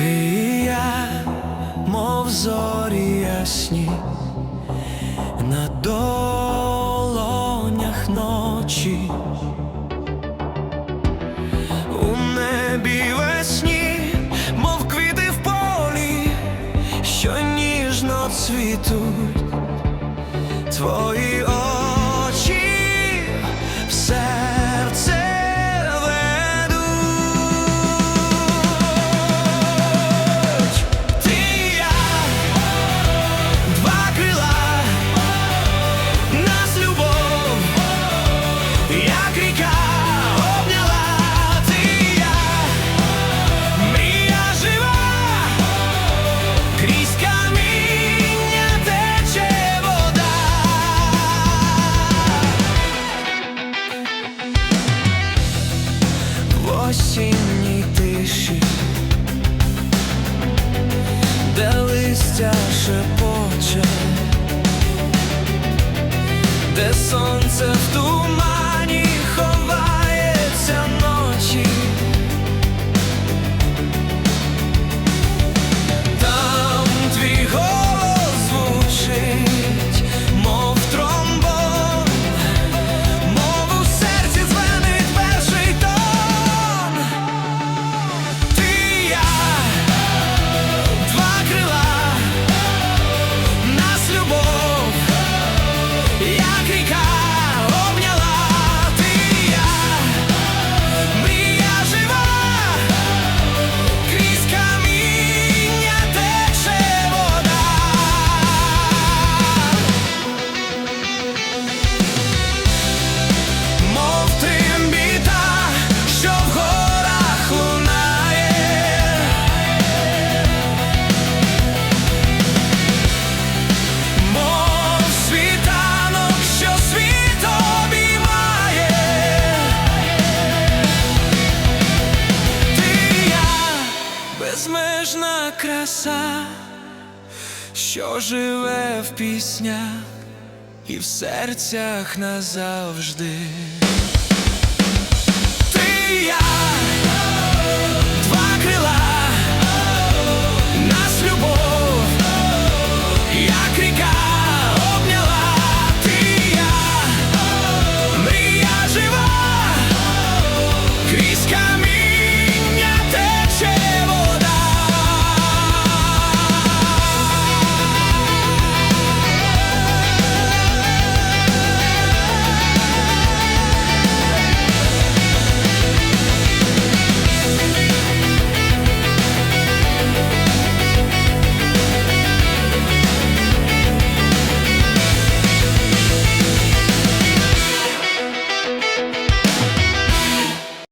Ти і я, мов зорі ясні, на долонях ночі, у небі весні, мов квіти в полі, що ніжно цвітуть, твої очі листя шепоче, де сонце в тумані краса, що живе в піснях і в серцях назавжди. Ти і я,